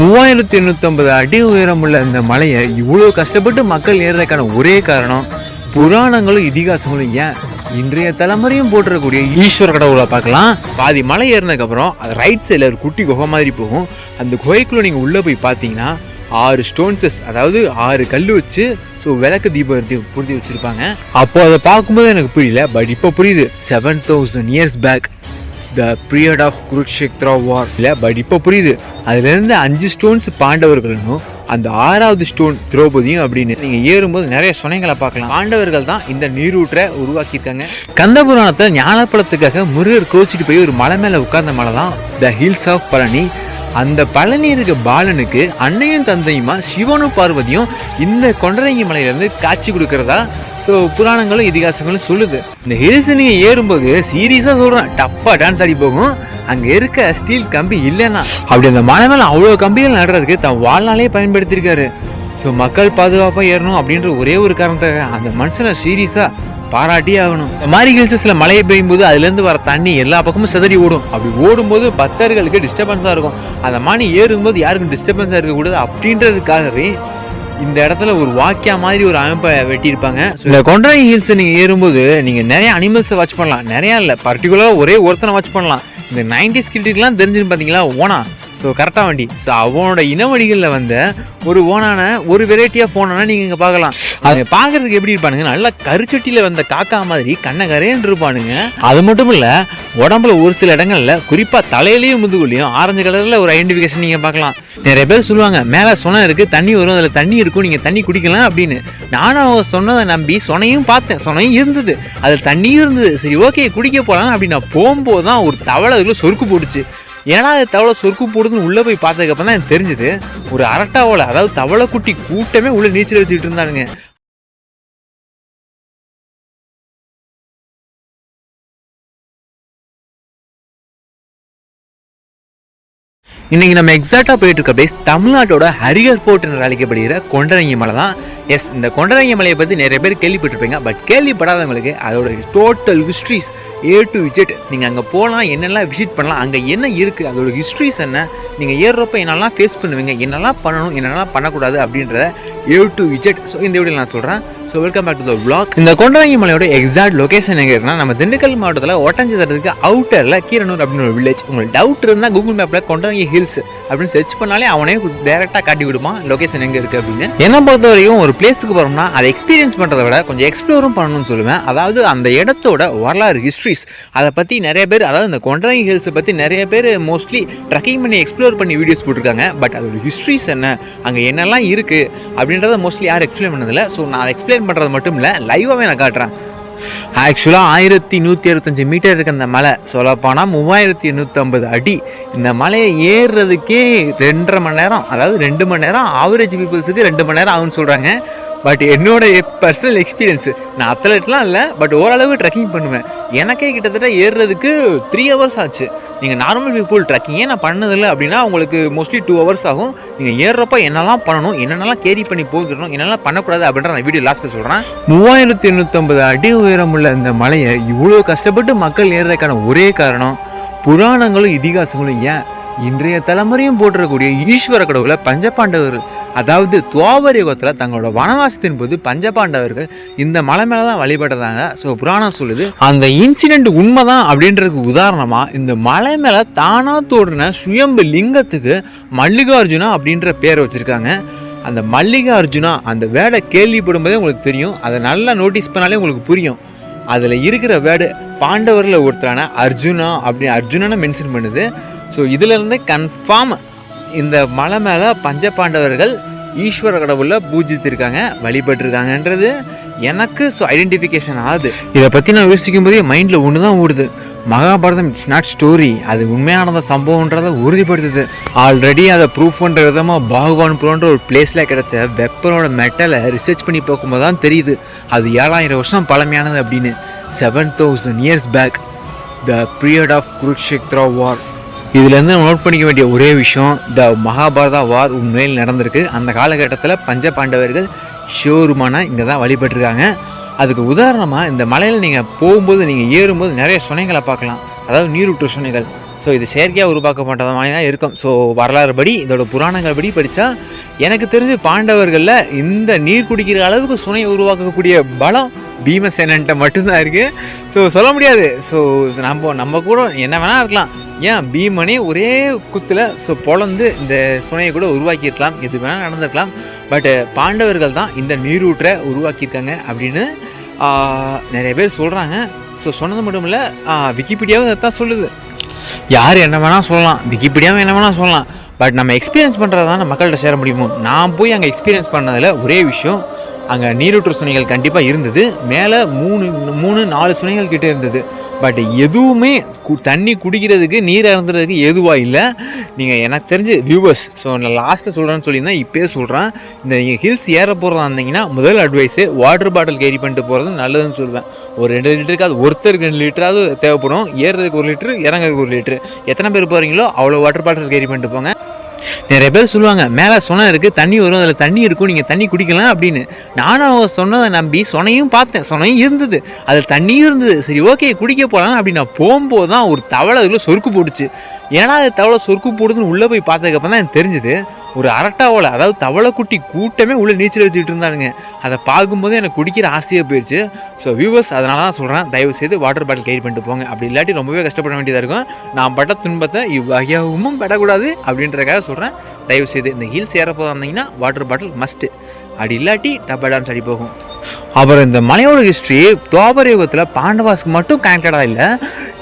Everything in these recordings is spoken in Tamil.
மூவாயிரத்தி எண்ணூற்றம்பது அடி உயரமுள்ள இந்த மலையை இவ்வளோ கஷ்டப்பட்டு மக்கள் ஏறுறதுக்கான ஒரே காரணம் புராணங்களும் இதிகாசங்களும் ஏன்? இன்றைய தலைமுறையும் போட்டுறக்கூடிய ஈஸ்வர கடவுளை பார்க்கலாம். பாதி மலை ஏறினதுக்கப்புறம் அது ரைட் சைடில் ஒரு குட்டி குகை மாதிரி போகும். அந்த குகைக்குள்ளே நீங்கள் உள்ளே போய் பார்த்தீங்கன்னா ஆறு ஸ்டோன்ஸஸ் அதாவது ஆறு கல் வச்சு ஸோ விளக்கு தீபம் எடுத்து பொருத்தி வச்சுருப்பாங்க. அப்போ அதை பார்க்கும்போது எனக்கு புரியல பட் இப்போ புரியுது. Seven thousand years back the period of Kurukshetra war இல்லை பட் இப்போ புரியுது. அதுலேருந்து அஞ்சு ஸ்டோன்ஸ் பாண்டவர்களும் அந்த ஆறாவது ஸ்டோன் திரௌபதியும் அப்படின்னு. நீங்கள் ஏறும்போது நிறைய சுனைகளை பார்க்கலாம். ஆண்டவர்கள் தான் இந்த நீரூற்றை உருவாக்கியிருக்காங்க. கந்த புராணத்தை ஞானப்படத்துக்காக முருகர் கோச்சிட்டு போய் ஒரு மலை மேலே உட்கார்ந்த மலை தான் த ஹில்ஸ் ஆஃப் பழனி அந்த பழனி இருக்க பாலனுக்கு அன்னையும் தந்தையுமா சிவனும் பார்வதியும் இந்த கொண்டரங்கி மலையிலேருந்து காட்சி கொடுக்கறதா? ஸோ புராணங்களும் இதிகாசங்களும் சொல்லுது. இந்த ஹில்ஸ் நீங்கள் ஏறும்போது சீரியஸாக சொல்கிறேன் டப்பா டான்ஸ் ஆடி போகும். அங்கே இருக்க ஸ்டீல் கம்பி இல்லைன்னா. அப்படி அந்த மலை மேலே அவ்வளோ கம்பிகள் நடுறதுக்கு தன் வாழ்நாளே பயன்படுத்தியிருக்காரு. ஸோ மக்கள் பாதுகாப்பாக ஏறணும் அப்படின்ற ஒரே ஒரு காரணத்தை அந்த மனுஷனை சீரியஸாக பாராட்டியே ஆகணும். இந்த மாதிரி ஹில்ஸஸில் மழையை பெய்யும் போது அதுலேருந்து வர தண்ணி எல்லா பக்கமும் சிதறி ஓடும். அப்படி ஓடும்போது பக்தர்களுக்கு டிஸ்டர்பன்ஸாக இருக்கும். அந்த மாதிரி ஏறும்போது யாருக்கும் டிஸ்டர்பன்ஸாக இருக்கக்கூடாது அப்படின்றதுக்காகவே இந்த இடத்துல ஒரு வாக்கியா மாதிரி ஒரு அமைப்பை வெட்டியிருப்பாங்க. இந்த கொண்டாய் ஹில்ஸ் நீங்கள் ஏறும்போது நீங்கள் நிறைய அனிமல்ஸை வாட்ச் பண்ணலாம். நிறையா இல்லை பர்டிகுலராக ஒரே ஒருத்தனை வாட்ச் பண்ணலாம். இந்த நைன்டிஸ் கிட்டுக்கெலாம் தெரிஞ்சுன்னு பார்த்தீங்களா ஓனா ஸோ கரெக்டாக வண்டி. ஸோ அவனோட இனவழிகளில் வந்த ஒரு ஓனான ஒரு வெரைட்டியாக போனானா நீங்கள் இங்கே பார்க்கலாம். அதை பார்க்கறதுக்கு எப்படி இருப்பானுங்க? நல்லா கருச்சட்டியில் வந்த காக்கா மாதிரி கண்ணை கரையன்னு இருப்பானுங்க. அது மட்டும் இல்லை உடம்புல ஒரு சில இடங்களில் குறிப்பாக தலையிலையும் முதுகுலையும் ஆரஞ்சு கலரில் ஒரு ஐடென்டிஃபிகேஷன் நீங்கள் பார்க்கலாம். நிறைய பேர் சொல்லுவாங்க மேலே சொனை இருக்குது தண்ணி வரும் அதில் தண்ணி இருக்கும் நீங்கள் தண்ணி குடிக்கலாம் அப்படின்னு. நானும் அவங்க சொன்னதை நம்பி சொனையும் பார்த்தேன். சொனையும் இருந்தது. அதில் தண்ணியும் இருந்தது. சரி ஓகே குடிக்க போகலாம் அப்படின்னு நான் போகும்போது தான் ஒரு தவளை அதுக்குள்ள சொருக்கு போட்டுச்சு. ஏன்னா அது தவளை சொருக்கு போடுதுன்னு உள்ளே போய் பார்த்ததுக்கப்புறம் தான் எனக்கு தெரிஞ்சுது ஒரு அரட்டாவோட அதாவது தவளை குட்டி கூட்டமே உள்ளே நீச்சல் வச்சுக்கிட்டு இருந்தானுங்க. இன்னைக்கு நம்ம எக்ஸாக்டாக போயிட்டு இருக்க பிளேஸ் தமிழ்நாட்டோட ஹரிகர் ஃபோர்ட் என்று அழைக்கப்படுகிற கொண்டரங்கி மலை தான். எஸ் இந்த கொண்டரங்கி மலையை பற்றி நிறைய பேர் கேள்விப்பட்டிருப்பீங்க. பட் கேள்விப்படாதவங்களுக்கு அதோட டோட்டல் ஹிஸ்ட்ரிஸ் ஏ டு விஜெட் நீங்கள் அங்கே போகலாம் என்னெல்லாம் விசிட் பண்ணலாம் அங்கே என்ன இருக்குது அதோட ஹிஸ்ட்ரிஸ் என்ன நீங்கள் ஏறுறப்ப என்னெல்லாம் ஃபேஸ் பண்ணுவீங்க என்னெல்லாம் பண்ணணும் என்னெல்லாம் பண்ணக்கூடாது அப்படின்றத ஏ டு விஜெட் ஸோ இந்த வீடியோ நான் சொல்கிறேன் so welcome back to the vlog. இந்த கொண்டரங்கி மலையோட எக்ஸாக்ட் லொகேஷன் எங்கே இருக்குன்னா நம்ம திண்டுக்கல் மாவட்டத்தில் ஒட்டஞ்சதறதுக்கு அவுட்டரில் கீரனூர் அப்படின்னு ஒரு வில்லேஜ் உங்களுக்கு டவுட் இருந்தால் கூகுள் மேப்பில் கொண்டரங்கி ஹில்ஸ் அப்படின்னு சர்ச் பண்ணாலே அவனே டேரெக்டாக காட்டி விடுவான் லொகேஷன் எங்கே இருக்குது அப்படின்னு. என்னை பொறுத்த வரைக்கும் ஒரு பிளேஸுக்கு போகிறோம்னா அதை எக்ஸ்பீரியன்ஸ் பண்ணுறத விட கொஞ்சம் எக்ஸ்ப்ளோரும் பண்ணணும்னு சொல்லுவேன். அதாவது அந்த இடத்தோட வரலாறு ஹிஸ்ட்ரிஸ் அதை பற்றி நிறைய பேர் அதாவது இந்த கொண்டரங்கி ஹில்ஸை பற்றி நிறைய பேர் மோஸ்ட்லி ட்ரக்கிங் பண்ணி எக்ஸ்ப்ளோர் பண்ணி வீடியோஸ் போட்டிருக்காங்க. பட் அதோட ஹிஸ்ட்ரிஸ் என்ன? அங்கே என்னெல்லாம் இருக்குது அப்படின்றத மோஸ்ட்லி யாரும் எக்ஸ்பிளைன் பண்ணதில்லை. ஸோ நான் எக்ஸ்பிளைன் பண்ணுறது மட்டும் இல்லை லைவாகவே நான் காட்டுறேன். ஆக்சுவலாக ஆயிரத்தி நூற்றி அறுபத்தஞ்சு மீட்டர் இருக்க இந்த மலை. சொல்லப்போனால் மூவாயிரத்தி எண்ணூற்றம்பது அடி. இந்த மலையை ஏறுறதுக்கே ரெண்டரை மணி நேரம் அதாவது ரெண்டு மணி நேரம் ஆவரேஜ் பீப்புள்ஸுக்கு ரெண்டு மணி நேரம் ஆகும்னு சொல்கிறாங்க பட் என்னோட பர்சனல் எக்ஸ்பீரியன்ஸு நான் அத்லெட்லாம் இல்லை பட் ஓரளவு ட்ரெக்கிங் பண்ணுவேன். எனக்கே கிட்டத்தட்ட ஏறுறதுக்கு த்ரீ ஹவர்ஸ் ஆச்சு. நீங்கள் நார்மல் பீப்புள் ட்ரெக்கிங்கே நான் பண்ணதில்லை அப்படின்னா உங்களுக்கு மோஸ்ட்லி டூ ஹவர்ஸ் ஆகும். நீங்கள் ஏறுறப்ப என்னெல்லாம் பண்ணணும் என்னென்னலாம் கேரி பண்ணி போய்க்கணும் என்னெல்லாம் பண்ணக்கூடாது அப்படின்ற நான் வீடியோ லாஸ்ட்டில் சொல்கிறேன் மூவாயிரத்தி எண்ணூற்றம்பது அடி உயரமுள்ள இந்த மலையை இவ்வளோ கஷ்டப்பட்டு மக்கள் ஏறுறதுக்கான ஒரே காரணம் புராணங்களும் இதிகாசங்களும் ஏன்? இன்றைய தலைமுறையும் போட்டுறக்கூடிய ஈஸ்வர கடவுளை பஞ்சபாண்டவர் அதாவது துவாபர் யுகத்தில் தங்களோட வனவாசத்தின் போது பஞ்சபாண்டவர்கள் இந்த மலை மேலே தான் வழிபடுறாங்க. ஸோ புராணம் சொல்லுது அந்த இன்சிடெண்ட் உண்மைதான் அப்படின்றதுக்கு உதாரணமாக இந்த மலை மேலே தானாக தோடின சுயம்பு லிங்கத்துக்கு மல்லிகார்ஜுனா அப்படின்ற பேர் வச்சுருக்காங்க. அந்த மல்லிகார்ஜுனா அந்த வேடை கேள்விப்படும் போதே உங்களுக்கு தெரியும் அதை நல்லா நோட்டீஸ் பண்ணாலே உங்களுக்கு புரியும். அதில் இருக்கிற வேர்டு பாண்டவரில் ஒருத்தரான அர்ஜுனா அப்படி அர்ஜுனனை மென்ஷன் பண்ணுது. ஸோ இதிலேருந்து கன்ஃபார்ம் இந்த மலை மேலே பஞ்ச பாண்டவர்கள் ஈஸ்வர கடவுளில் பூஜித்திருக்காங்க வழிபட்டிருக்காங்கன்றது எனக்கு ஸோ ஐடென்டிஃபிகேஷன் ஆகுது. இதை பற்றி நான் யோசிக்கும் போதே மைண்டில் ஒன்று தான் ஓடுது. மகாபாரதம் இட்ஸ் நாட் ஸ்டோரி அது உண்மையானத சம்பவன்றதை உறுதிப்படுத்துது. ஆல்ரெடி அதை ப்ரூஃப் பண்ணுற விதமாக பாகவான் புரோன்ற ஒரு பிளேஸில் கிடச்ச வெப்பனோட மெட்டலை ரிசர்ச் பண்ணி பார்க்கும்போது தான் தெரியுது. அது ஏழாயிரம் வருஷம் பழமையானது அப்படின்னு. Seven thousand years back the period of Kurukshetra war இதுலேருந்து நம்ம நோட் பண்ணிக்க வேண்டிய ஒரே விஷயம் த மகாபாரதா வார் உண்மையில் நடந்திருக்கு. அந்த காலகட்டத்தில் பஞ்ச பாண்டவர்கள் ஷோருமான இங்கே தான் வழிபட்டிருக்காங்க. அதுக்கு உதாரணமாக இந்த மலையில் நீங்கள் போகும்போது நீங்கள் ஏறும்போது நிறைய சுனைகளை பார்க்கலாம். அதாவது நீரூற்று சுனைகள். ஸோ இது செயற்கையாக உருவாக்கப்பட்டது மாதிரி தான் இருக்கும். ஸோ வரலாறு படி இதோட புராணங்கள் படி படித்தா எனக்கு தெரிஞ்சு பாண்டவர்களில் இந்த நீர் குடிக்கிற அளவுக்கு சுனையை உருவாக்கக்கூடிய பலம் பீமசேனன்ட்ட மட்டும்தான் இருக்குது ஸோ சொல்ல முடியாது. ஸோ நம்ம நம்ம கூட என்ன வேணால் இருக்கலாம். ஏன் பீமனே ஒரே குத்தில் ஸோ பொழந்து இந்த சுனையை கூட உருவாக்கியிருக்கலாம். எது வேணால் நடந்திருக்கலாம். பட்டு பாண்டவர்கள் தான் இந்த நீரூற்றை உருவாக்கியிருக்காங்க அப்படின்னு நிறைய பேர் சொல்கிறாங்க ஸோ சொன்னது மட்டும் இல்லை விக்கிபீடியாவும் அதை தான் சொல்லுது. யார் என்ன வேணால் சொல்லலாம். விக்கிபீடியாவும் என்ன வேணால் சொல்லலாம். பட் நம்ம எக்ஸ்பீரியன்ஸ் பண்ணுறது தான் மக்கள்கிட்ட சேர முடியுமோ? நான் போய் அங்கே எக்ஸ்பீரியன்ஸ் பண்ணதில் ஒரே விஷயம் அங்கே நீரூற்று சுனைகள் கண்டிப்பாக இருந்தது. மேலே மூணு மூணு நாலு சுனைகள் கிட்டே இருந்தது. பட் எதுவுமே கு- தண்ணி குடிக்கிறதுக்கு நீர் இறந்துறதுக்கு எதுவாக இல்லை. நீங்கள் எனக்கு தெரிஞ்சு வியூவர்ஸ் ஸோ நான் லாஸ்ட்டில் சொல்கிறேன்னு சொல்லியிருந்தேன் இப்போயே சொல்கிறேன் இந்த நீங்கள் ஹில்ஸ் ஏற போகிறதா இருந்தீங்கன்னா முதல் அட்வைஸு வாட்டர் பாட்டில் கேரி பண்ணிட்டு போகிறது நல்லதுன்னு சொல்லுவேன் ஒரு ரெண்டு லிட்டருக்கு அது ஒருத்தருக்கு ரெண்டு லிட்டராவது தேவைப்படும். ஏறுறதுக்கு ஒரு லிட்டரு இறங்குறதுக்கு ஒரு லிட்டரு. எத்தனை பேர் போகிறீங்களோ அவ்வளோ வாட்டர் பாட்டில் கேரி பண்ணிட்டு போங்க. நிறைய பேர் சொல்லுவாங்க மேலே சொனை இருக்குது தண்ணி வரும் அதில் தண்ணி இருக்கும் நீங்கள் தண்ணி குடிக்கலாம் அப்படின்னு. நானும் அவங்க சொன்னதை நம்பி சொனையும் பார்த்தேன் சொனையும் இருந்தது. அதில் தண்ணியும் இருந்தது. சரி ஓகே குடிக்க போகலாம் அப்படின்னு நான் போகும்போது தான் ஒரு தவளை அதில் சொருக்கு போட்டுச்சு. ஏன்னா அது தவளை சொருக்கு போடுதுன்னு உள்ளே போய் பார்த்ததுக்கப்புறம் தான் எனக்கு தெரிஞ்சுது. ஒரு அரட்டாவோல அதாவது தவளை குட்டி கூட்டமே உள்ளே நீச்சல் அடிச்சுட்டு இருந்தானுங்க. அதை பார்க்கும்போது எனக்கு குடிக்கிற ஆசையாக போயிடுச்சு ஸோ வியூவர்ஸ் அதனால தான் சொல்கிறேன் தயவு செய்து வாட்டர் பாட்டில் கைட் பண்ணிட்டு போங்க. அப்படி இல்லாட்டி ரொம்பவே கஷ்டப்பட வேண்டியதாக இருக்கும். நான் பட்ட துன்பத்தை இவ்வகையாகவும் படக்கூடாது அப்படின்றக்காக சொல்கிறேன் தயவு செய்து இந்த ஹில்ஸ் ஏறப்போதா போதா இருந்தீங்கன்னா வாட்டர் பாட்டில் மஸ்ட்டு அப்படி இல்லாட்டி டப்பா டான்ஸ் அடி போகும். அப்புறம் இந்த மலையோட ஹிஸ்ட்ரி துவாபர யுகத்தில் பாண்டவாஸ்க்கு மட்டும் கனெக்டடாக இல்லை.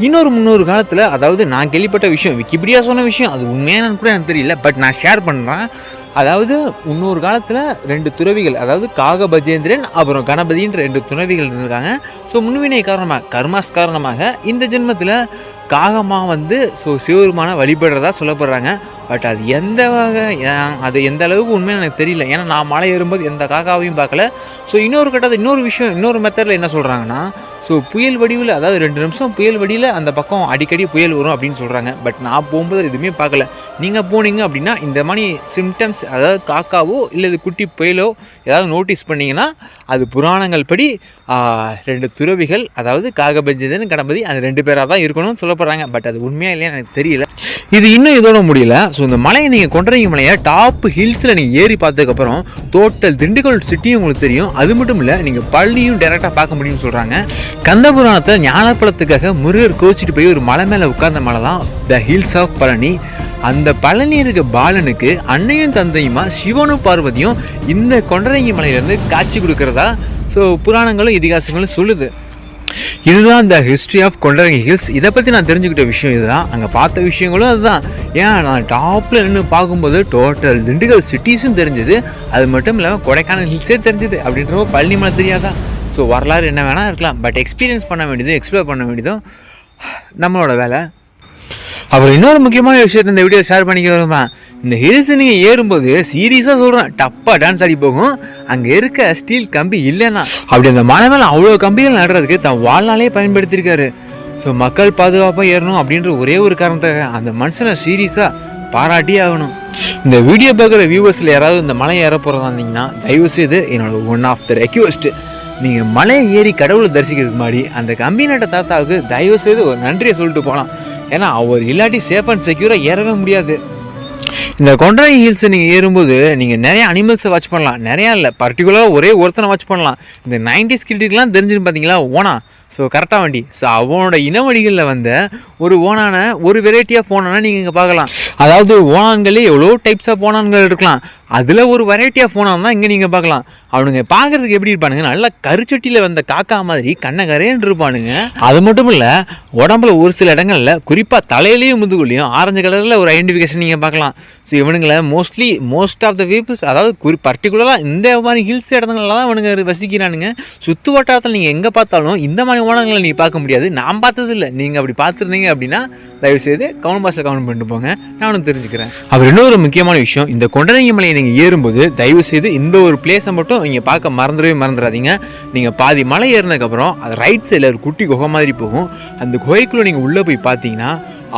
இன்னொரு முன்னூறு காலத்தில் அதாவது நான் கேள்விப்பட்ட விஷயம் விக்கிபீடியா சொன்ன விஷயம் அது உண்மையானு கூட எனக்கு தெரியல பட் நான் ஷேர் பண்ணுறேன் அதாவது இன்னொரு காலத்தில் ரெண்டு துறவிகள் அதாவது காக பஜேந்திரன் அப்புறம் கணபதின்ற ரெண்டு துறவிகள் இருந்திருக்காங்க. ஸோ முன்வினை காரணமாக கர்மாஸ் காரணமாக இந்த ஜென்மத்தில் காகமாக வந்து ஸோ சிவபெருமானை வழிபடுறதா சொல்லப்படுறாங்க. பட் அது எந்த வகை அது எந்த அளவுக்கு உண்மையாக எனக்கு தெரியல. ஏன்னா நான் மலை ஏறும்போது எந்த காக்காவையும் பார்க்கல. ஸோ இன்னொரு கட்டத்தில் இன்னொரு விஷயம் இன்னொரு மெத்தடில் என்ன சொல்கிறாங்கன்னா ஸோ புயல் வடிவில் அதாவது ரெண்டு நிமிஷம் புயல் வடியில் அந்த பக்கம் அடிக்கடி புயல் வரும் அப்படின்னு சொல்கிறாங்க பட் நான் போகும்போது எதுவுமே பார்க்கல. நீங்கள் போனீங்க அப்படின்னா இந்த மாதிரி சிம்டம்ஸ் அதாவது காக்காவோ இல்லை இது குட்டி புயலோ ஏதாவது நோட்டீஸ் பண்ணீங்கன்னா அது புராணங்கள் படி ரெண்டு துறவிகள் அதாவது காகபஞ்சதன் கணபதி அது ரெண்டு பேராக தான் இருக்கணும்னு சொல்லப்படுறாங்க. பட் அது உண்மையாக இல்லையா எனக்கு தெரியல. இது இன்னும் இதோட முடியல. ஸோ இந்த மலையை நீங்கள் கொண்டரங்கி மலையை டாப் ஹில்ஸில் நீங்கள் ஏறி பார்த்ததுக்கப்புறம் டோட்டல் திண்டுக்கல் சிட்டியும் உங்களுக்கு தெரியும். அது மட்டும் இல்லை நீங்கள் பள்ளியும் டேரெக்டாக பார்க்க முடியும்னு சொல்கிறாங்க கந்த புராணத்தை ஞானப்பழத்துக்காக முருகர் கோச்சிட்டு போய் ஒரு மலை மேலே உட்கார்ந்த மலை தான் த ஹில்ஸ் ஆஃப் பழனி. அந்த பழனி இருக்க பாலனுக்கு அன்னையும் தந்தையுமா சிவனும் பார்வதியும் இந்த கொண்டரங்கி மலையிலேருந்து காட்சி கொடுக்குறதா? ஸோ புராணங்களும் இதிகாசங்களும் சொல்லுது. இதுதான் இந்த ஹிஸ்ட்ரி ஆஃப் கொண்டரங்கி ஹில்ஸ் இதை பற்றி நான் தெரிஞ்சுக்கிட்ட விஷயம் இதுதான். அங்கே பார்த்த விஷயங்களும் அதுதான். ஏன் நான் டாப்பில் நின்று பார்க்கும்போது டோட்டல் திண்டுக்கல் சிட்டிஸும் தெரிஞ்சது. அது மட்டும் இல்லாமல் கொடைக்கானல் ஹில்ஸே தெரிஞ்சுது. அப்படின்றப்போ பழனி மலை தெரியாதான் ஸோ வரலாறு என்ன வேணால் இருக்கலாம். பட் எக்ஸ்பீரியன்ஸ் பண்ண வேண்டியதும் எக்ஸ்ப்ளோர் பண்ண வேண்டியதும் நம்மளோட வேலை. அப்புறம் இன்னொரு முக்கியமான விஷயத்தை இந்த வீடியோ ஷேர் பண்ணிக்க வருமா இந்த ஹில்ஸ் நீங்கள் ஏறும்போது சீரியஸாக சொல்கிறேன் டப்பாக டான்ஸ் ஆடி போகும். அங்கே இருக்க ஸ்டீல் கம்பி இல்லைன்னா. அப்படி அந்த மலை மேலே அவ்வளோ கம்பிகள் நடுறதுக்கு தன் வாழ்நாளே பயன்படுத்தியிருக்காரு. ஸோ மக்கள் பாதுகாப்பாக ஏறணும் அப்படின்ற ஒரே ஒரு காரணத்துக்காக அந்த மனுஷனை சீரியஸாக பாராட்டியே ஆகணும். இந்த வீடியோ பார்க்குற வியூவர்ஸில் யாராவது இந்த மலை ஏற போகிறதா இருந்தீங்கன்னா தயவுசெய்து என்னோட ஒன் ஆஃப் த ரெக்வஸ்ட்டு நீங்கள் மலையை ஏறி கடவுளை தரிசிக்கிறதுக்கு முன்னாடி அந்த கம்பி நட்ட தாத்தாவுக்கு தயவு செய்து ஒரு நன்றியை சொல்லிட்டு போகலாம் ஏன்னா அவர் இல்லாட்டி சேஃப் அண்ட் செக்யூராக ஏறவே முடியாது. இந்த கொண்டரை ஹில்ஸ் நீங்கள் ஏறும்போது நீங்கள் நிறைய அனிமல்ஸை வாட்ச் பண்ணலாம். நிறையா இல்லை பர்டிகுலராக ஒரே ஒருத்தனை வாட்ச் பண்ணலாம். இந்த நைன்டிஸ் ஸ்கில்டுக்கெலாம் தெரிஞ்சுன்னு பார்த்தீங்களா ஓனா ஸோ கரெக்டாக வண்டி. ஸோ அவனோட இனவழிகளில் வந்த ஒரு ஓனான ஒரு வெரைட்டியாக ஆஃப் நீங்கள் இங்கே பார்க்கலாம். அதாவது ஓனான்களே எவ்வளோ டைப்ஸ் ஆஃப் ஓனான்கள் இருக்கலாம். அதில் ஒரு வெரைட்டியாக ஆஃப் தான் இங்கே நீங்கள் பார்க்கலாம். அவனுங்க பார்க்குறதுக்கு எப்படி இருப்பானுங்க? நல்லா கருச்சட்டியில் வந்த காக்கா மாதிரி கண்ணை இருப்பானுங்க. அது மட்டும் இல்லை உடம்புல ஒரு சில இடங்களில் குறிப்பாக தலையிலையும் முதுகுலையும் ஆரஞ்சு கலரில் ஒரு ஐடென்டிஃபிகேஷன் நீங்கள் பார்க்கலாம். ஸோ இவனுங்களை mostly most of the peoples அதாவது குறி பர்டிகுலராக இந்த மாதிரி ஹில்ஸ் இடங்களில் தான் இவனுங்க வசிக்கிறானுங்க. சுற்று வட்டாரத்தில் நீங்கள் எங்கே பார்த்தாலும் இந்த மாதிரி ஓனங்களை நீங்கள் பார்க்க முடியாது. நான் பார்த்ததில்லை. நீங்கள் அப்படி பார்த்துருந்தீங்க அப்படின்னா தயவுசெய்து கவுண்ட் பாஸில் கவுண்ட் பண்ணிட்டு போங்க. நானும் தெரிஞ்சுக்கிறேன். அப்புறம் இன்னொரு முக்கியமான விஷயம் இந்த கொண்டரங்கி மலையை நீங்கள் ஏறும்போது தயவுசெய்து இந்த ஒரு பிளேஸை மட்டும் நீங்கள் பார்க்க மறந்துடவே மறந்துடாதீங்க. நீங்கள் பாதி மலை ஏறினதுக்கப்புறம் அது ரைட் சைடில் ஒரு குட்டி குகை மாதிரி போகும். அந்த குகைக்குள்ளே நீங்கள் உள்ளே போய் பார்த்தீங்கன்னா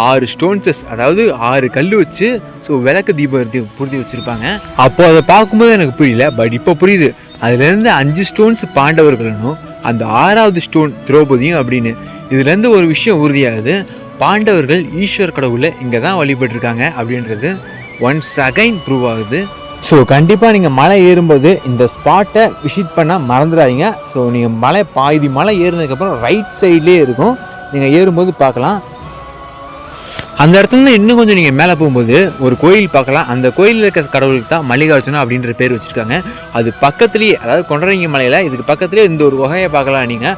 ஆறு ஸ்டோன்ஸஸ் அதாவது ஆறு கல் வச்சு ஸோ விளக்கு தீபம் எரித்தி வச்சுருப்பாங்க. அப்போ அதை பார்க்கும்போது எனக்கு புரியல பட் இப்போ புரியுது. அதுலேருந்து அஞ்சு ஸ்டோன்ஸ் பாண்டவர்களும் அந்த ஆறாவது ஸ்டோன் திரௌபதியும் அப்படின்னு. இதுலேருந்து ஒரு விஷயம் உறுதியாகுது. பாண்டவர்கள் ஈஸ்வர் கடவுளை இங்கே தான் வழிபட்டிருக்காங்க அப்படின்றது ஒன்ஸ் அகைன் ப்ரூவ் ஆகுது. ஸோ கண்டிப்பாக நீங்கள் மலை ஏறும்போது இந்த ஸ்பாட்டை விசிட் பண்ண மறந்துடாதீங்க. ஸோ நீங்கள் மலை பாதி மலை ஏறினதுக்கப்புறம் ரைட் சைட்லேயே இருக்கும். நீங்கள் ஏறும்போது பார்க்கலாம். அந்த இடத்துல இன்னும் கொஞ்சம் நீங்கள் மேலே போகும்போது ஒரு கோயில் பார்க்கலாம். அந்த கோயிலில் இருக்க கடவுளுக்கு தான் மல்லிகார்ஜுனா அப்படின்ற பேர் வச்சுருக்காங்க. அது பக்கத்துலேயே அதாவது கொண்டரங்கி மலையில் இதுக்கு பக்கத்துலேயே இந்த ஒரு குகையை பார்க்கலாம் நீங்கள்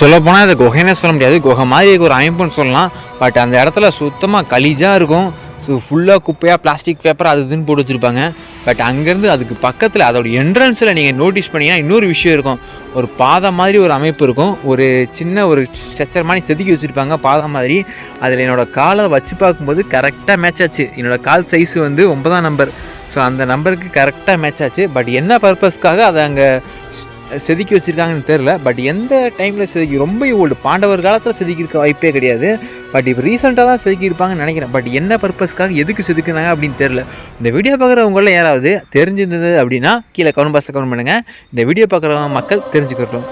சொல்லப்போனால் அது குகைன்னே சொல்ல முடியாது. குகை மாதிரி ஒரு அமைப்புன்னு சொல்லலாம். பட் அந்த இடத்துல சுத்தமாக களிஜாக இருக்கும். ஸோ ஃபுல்லாக குப்பையாக பிளாஸ்டிக் பேப்பர் அது இதுன்னு போட்டு வச்சுருப்பாங்க. பட் அங்கேருந்து அதுக்கு பக்கத்தில் அதோட என்ட்ரன்ஸில் நீங்கள் நோட்டீஸ் பண்ணிங்கன்னா இன்னொரு விஷயம் இருக்கும். ஒரு பாதை மாதிரி ஒரு அமைப்பு இருக்கும். ஒரு சின்ன ஒரு ஸ்ட்ரக்சர் மாதிரி செதுக்கி வச்சுருப்பாங்க பாதை மாதிரி. அதில் என்னோடய காலை வச்சு பார்க்கும்போது கரெக்டாக மேட்ச் ஆச்சு. என்னோடய கால் சைஸ் வந்து ஒன்பதாம் நம்பர் ஸோ அந்த நம்பருக்கு கரெக்டாக மேட்ச் ஆச்சு. பட் என்ன பர்பஸ்க்காக அதை அங்கே செதுக்கி வச்சுருக்காங்கன்னு தெரில பட் எந்த டைமில் செதுக்கி ரொம்ப ஓல்டு பாண்டவர் காலத்தில் செதுக்கியிருக்க வாய்ப்பே கிடையாது. பட் இப்போ ரீசெண்டாக தான் செதுக்கியிருப்பாங்கன்னு நினைக்கிறேன். பட் என்ன பர்பஸ்க்காக எதுக்கு செதுக்குனாங்க அப்படின்னு தெரில இந்த வீடியோ பார்க்குறவங்கள யாராவது தெரிஞ்சிருந்தது அப்படின்னா கீழே கமெண்ட் பாக்ஸில் கமெண்ட் பண்ணுங்கள் இந்த வீடியோ பார்க்குறவங்க மக்கள் தெரிஞ்சுக்கட்டும்.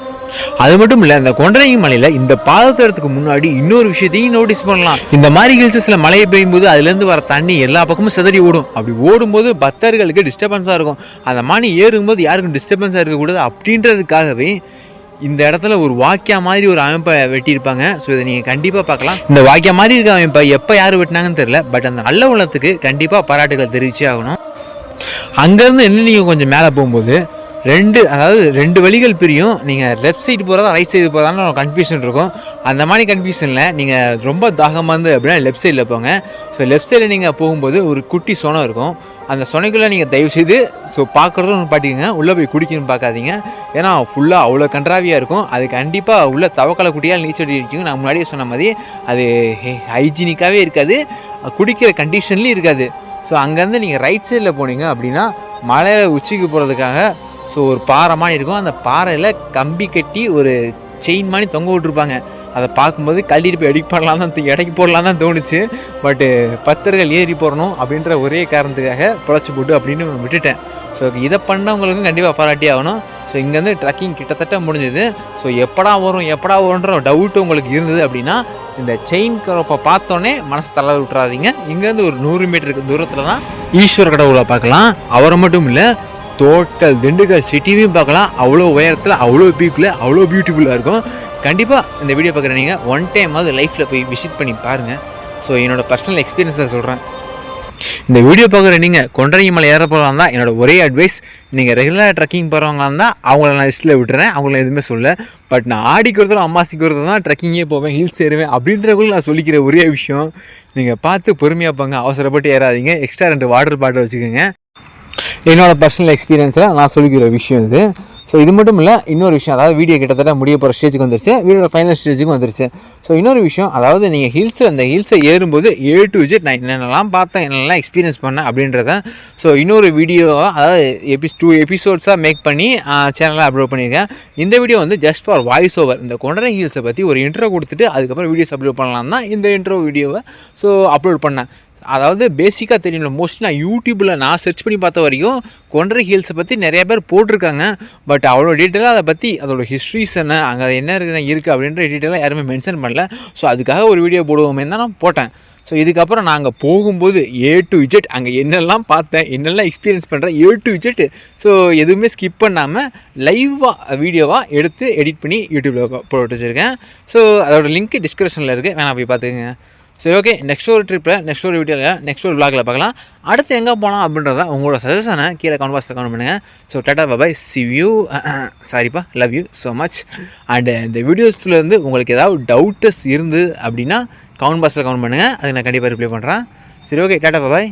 அது மட்டும் இல்லை இந்த கொண்டரங்கி மலையில் இந்த பாதத்தடத்துக்கு முன்னாடி இன்னொரு விஷயத்தையும் நோட்டீஸ் பண்ணலாம். இந்த மாதிரி ஹில்ஸஸில் மழையை பெய்யும் போது அதுலேருந்து வர தண்ணி எல்லா பக்கமும் சிதறி ஓடும். அப்படி ஓடும்போது பக்தர்களுக்கு டிஸ்டர்பன்ஸாக இருக்கும். அந்த மாதிரி ஏறும்போது யாருக்கும் டிஸ்டர்பன்ஸாக இருக்கக்கூடாது அப்படின்றதுக்காகவே இந்த இடத்துல ஒரு வாக்கியா மாதிரி ஒரு அமைப்பை வெட்டியிருப்பாங்க. ஸோ இதை நீங்கள் கண்டிப்பாக பார்க்கலாம். இந்த வாக்கியா மாதிரி இருக்க அமைப்பை எப்போ யார் வெட்டினாங்கன்னு தெரில பட் அந்த நல்ல உள்ளத்துக்கு கண்டிப்பாக பாராட்டுகளை தெரிவிச்சே ஆகணும். அங்கேருந்து என்ன நீங்கள் கொஞ்சம் மேலே போகும்போது ரெண்டு அதாவது ரெண்டு வழிகள் பிரியும். நீங்கள் லெஃப்ட் சைடு போகிறதா ரைட் சைடு போகிறதா ஒரு கன்ஃபியூஷன் இருக்கும். அந்த மாதிரி கன்ஃபியூஷனில் நீங்கள் ரொம்ப தாகமாக இருந்து அப்படின்னா லெஃப்ட் சைடில் போங்க. ஸோ லெஃப்ட் சைடில் நீங்கள் போகும்போது ஒரு குட்டி சொனம் இருக்கும். அந்த சொனைக்குள்ளே நீங்கள் தயவு செய்து ஸோ பார்க்குறதும் ஒன்று பாட்டிக்கங்க உள்ளே போய் குடிக்கணும்னு பார்க்காதீங்க. ஏன்னா ஃபுல்லாக அவ்வளோ கன்றாவியாக இருக்கும். அது கண்டிப்பாக உள்ள தவக்கலை குட்டியால் நீச்சல் இருக்குங்க நான் முன்னாடியே சொன்ன மாதிரி அது ஹைஜீனிக்காகவே இருக்காது. குடிக்கிற கண்டிஷன்லேயும் இருக்காது. ஸோ அங்கேருந்து நீங்கள் ரைட் சைடில் போனீங்க அப்படின்னா மலையில் உச்சிக்கு போகிறதுக்காக ஸோ ஒரு பாறை மாதிரி இருக்கும். அந்த பாறையில் கம்பி கட்டி ஒரு செயின் மாதிரி தொங்க விட்ருப்பாங்க அதை பார்க்கும்போது கல்லிட்டு போய் எடிக் போடலாம் தான் இடைக்கு போடலாம் தான் தோணுச்சு. பட்டு பத்தர்கள் ஏறி போடணும் அப்படின்ற ஒரே காரணத்துக்காக புழைச்சி போட்டு அப்படின்னு விட்டுட்டேன். ஸோ இதை பண்ணவங்களுக்கும் கண்டிப்பாக பாராட்டி ஆகணும். ஸோ இங்கேருந்து ட்ரக்கிங் கிட்டத்தட்ட முடிஞ்சது. ஸோ எப்படா வரும் எப்படா வரும்ன்ற டவுட்டு உங்களுக்கு இருந்தது அப்படின்னா இந்த செயின் கரோப்பை பார்த்தோன்னே மனசு தளர விட்டுறாதீங்க. இங்கேருந்து ஒரு நூறு மீட்டருக்கு தூரத்தில் தான் ஈஸ்வர கடவுளை பார்க்கலாம். அவரை மட்டும் இல்லை டோட்டல் திண்டுக்கல் சிட்டியும் பார்க்கலாம். அவ்வளோ உயரத்தில் அவ்வளோ பீக்கில் அவ்வளோ பியூட்டிஃபுல்லாக இருக்கும். கண்டிப்பாக இந்த வீடியோ பார்க்குற நீங்கள் ஒன் டைமாவது லைஃப்பில் போய் விசிட் பண்ணி பாருங்கள் ஸோ என்னோடய பர்சனல் எக்ஸ்பீரியன்ஸை சொல்கிறேன் இந்த வீடியோ பார்க்குற நீங்கள் கொண்டரங்கி மலை ஏற போகிறதா தான் என்னோட ஒரே அட்வைஸ் நீங்கள் ரெகுலராக ட்ரெக்கிங் போகிறவங்களா இருந்தால் அவங்கள நான் லிஸ்ட்டில் விட்டுறேன். அவங்கள எதுவுமே சொல்ல பட் நான் ஆடிக்கு ஒருத்தரும் தான் ட்ரெக்கிங்கே போவேன் ஹில்ஸ் ஏறுவேன் அப்படின்றவங்களும் நான் சொல்லிக்கிற ஒரே விஷயம். நீங்கள் பார்த்து பொறுமையாக போங்க அவசரப்பட்டு ஏறாதீங்க. எக்ஸ்ட்ரா ரெண்டு வாட்டர் பாட்டில் வச்சுக்கோங்க. என்னோடய பர்சனல் எக்ஸ்பீரியன்ஸில் நான் சொல்லிக்கிற விஷயம் இது. ஸோ இது மட்டும் இல்லை இன்னொரு விஷயம் அதாவது வீடியோ கிட்டத்தட்ட முடிய போகிற ஸ்டேஜுக்கு வந்துருச்சு. வீடியோட ஃபைனல் ஸ்டேஜுக்கு வந்துருச்சு. ஸோ இன்னொரு விஷயம் அதாவது நீங்கள் ஹில்ஸு அந்த ஹில்ஸை ஏறும்போது ஏ டு விஜெட் நான் என்னென்னலாம் பார்த்தேன் என்னெல்லாம் எக்ஸ்பீரியன்ஸ் பண்ணேன் அப்படின்றத ஸோ இன்னொரு வீடியோவை அதாவது எபிஸ் டூ எபிசோட்ஸாக மேக் பண்ணி சேனலில் அப்லோட் பண்ணியிருக்கேன். இந்த வீடியோ வந்து ஜஸ்ட் ஃபார் வாய்ஸ் ஓவர் இந்த கொண்டரை ஹில்ஸை பற்றி ஒரு இன்ட்ரோ கொடுத்துட்டு அதுக்கப்புறம் வீடியோஸ் அப்லோட் பண்ணலாம் தான் இந்த இன்ட்ரோ வீடியோவை ஸோ அப்லோட் பண்ணேன். அதாவது பேசிக்காக தெரியல மோஸ்ட்லி நான் யூடியூப்பில் நான் சர்ச் பண்ணி பார்த்த வரைக்கும் கொண்டரை ஹில்ஸை பற்றி நிறைய பேர் போட்டிருக்காங்க. பட் அவ்வளோ டீட்டெயிலாக அதை பற்றி அதோட ஹிஸ்ட்ரிஸ் என்ன அங்கே என்ன இருக்கு இருக்குது அப்படின்ற டீட்டெயிலாக யாருமே மென்ஷன் பண்ணல. ஸோ அதுக்காக ஒரு வீடியோ போடுவோமே தான் நான் போட்டேன். ஸோ இதுக்கப்புறம் நாங்கள் போகும்போது ஏ டு விஜெட் அங்கே என்னெல்லாம் பார்த்தேன் என்னெல்லாம் எக்ஸ்பீரியன்ஸ் பண்ணுறேன் ஏ டு விஜெட் ஸோ எதுவுமே ஸ்கிப் பண்ணாமல் லைவாக வீடியோவாக எடுத்து எடிட் பண்ணி யூடியூப்பில் போட்டு வச்சுருக்கேன். ஸோ அதோட லிங்க் டிஸ்கிரிப்ஷனில் இருக்குது வேணா போய் பார்த்துக்கங்க. சரி ஓகே நெக்ஸ்ட் ஒரு ட்ரிப்பில் நெக்ஸ்ட் ஒரு வீடியோவில் நெக்ஸ்ட் ஒரு விளாகில் பார்க்கலாம். அடுத்து எங்கே போகலாம் அப்படின்றத உங்களோட சஜஷனை கீழே கமெண்ட் பாக்ஸில் கமெண்ட் பண்ணுங்கள் so tata bye bye see you சாரிப்பா love you so much and இந்த வீடியோஸ்லேருந்து உங்களுக்கு ஏதாவது டவுட்டஸ் இருந்து அப்படின்னா கமெண்ட் பாக்ஸில் கமெண்ட் பண்ணுங்கள் அதுக்கு நான் கண்டிப்பாக ரிப்ளை பண்ணுறேன் சரி ஓகே டாட்டா பாபாய்